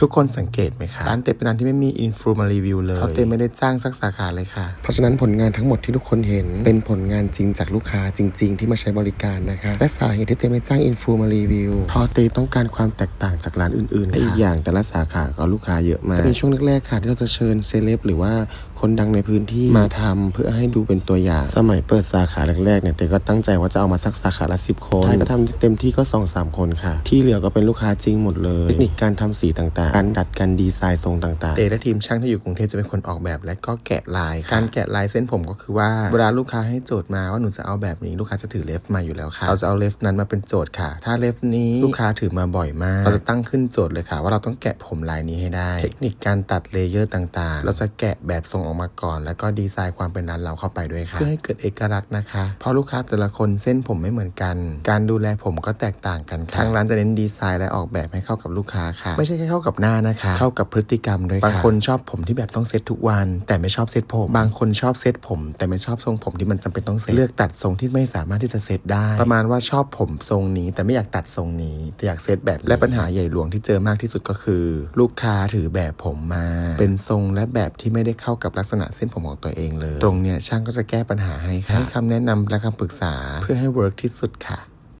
ทุกคนสังเกตไหมคะร้านเต้เป็นร้านที่ไม่มีอินฟลูมารีวิวเลยเพราะเต้ไม่ได้จ้างสักสาขาเลยค่ะ เพราะฉะนั้นผลงานทั้งหมดที่ทุกคนเห็นเป็นผลงานจริงจากลูกค้าจริง ๆ ที่มาใช้บริการนะคะและสาเหตุที่เต้ไม่จ้างอินฟลูมารีวิวเพราะเต้ต้องการความแตกต่างจากร้านอื่นๆและอีกอย่างแต่ละสาขาก็ลูกค้าเยอะมากจะมีช่วงแรกๆค่ะที่เราจะเชิญเซเลบหรือว่าคนดังในพื้นที่มาทำเพื่อให้ดูเป็นตัวอย่าง สมัยเปิดสาขาแรกๆเนี่ยเต้ก็ตั้งใจว่าจะเอามาสักสาขาละสิบคนท้ายก็ทำเต็มที่ก็สองสามคนค่ะ ที่เหลือก็เป็นลูกค้าจริงหมดเลย เทคนิคการทำสีต่างๆ การดัดการดีไซน์ทรงต่างๆ เตและทีมช่างที่อยู่กรุงเทพจะเป็นคนออกแบบและก็แกะลายค่ะการแกะลายเส้นผมก็คือว่าเวลาลูกค้าให้โจทย์มาว่าหนูจะเอาแบบนี้ลูกค้าจะถือเลฟมาอยู่แล้วค่ะเราจะเอาเลฟนั้นมาเป็นโจทย์ค่ะ ถ้าเลฟนี้ลูกค้าถือมาบ่อยมากเราจะตั้งขึ้นโจทย์เลยค่ะ ว่าเราต้องแกะผมลายนี้ให้ได้ เทคนิคการตัดเลเยอร์ต่างๆ เราจะแกะแบบทรงออกมาก่อน แล้วก็ดีไซน์ความเป็นร้านเราเข้าไปด้วยค่ะเพื่อให้เกิดเอกลักษณ์นะคะ เพราะลูกค้าแต่ละคนเส้นผมไม่เหมือนกัน การดูแลผมก็แตกต่างกันค่ะทางร้านจะเน้นดีไซน์และออกแบบให้เข้ากับลูกค้าค่ะ ไม่ใช่แค่เข้ากับหน้านะคะ เข้ากับพฤติกรรมด้วยค่ะบางคนชอบผมที่แบบต้องเซ็ตทุกวัน แต่ไม่ชอบเซ็ตผม บางคนชอบเซ็ตผม แต่ไม่ชอบทรงผมที่มันจำเป็นต้องเซ็ตเลือกตัดทรงที่ไม่สามารถที่จะเซ็ตได้ ประมาณว่าชอบผมทรงนี้ แต่ไม่อยากตัดทรงนี้แต่อยากเซ็ตแบบและปัญหาใหญ่หลวงที่เจอมากที่สุดก็คือ ลูกค้าถือแบบผมมา เป็นทรงและแบบที่ไม่ได้เข้ากับลักษณะเส้นผมของตัวเองเลย ตรงเนี้ยช่างก็จะแก้ปัญหาให้ค่ะให้คำแนะนำและคำปรึกษาเพื่อให้เวิร์กที่สุดค่ะ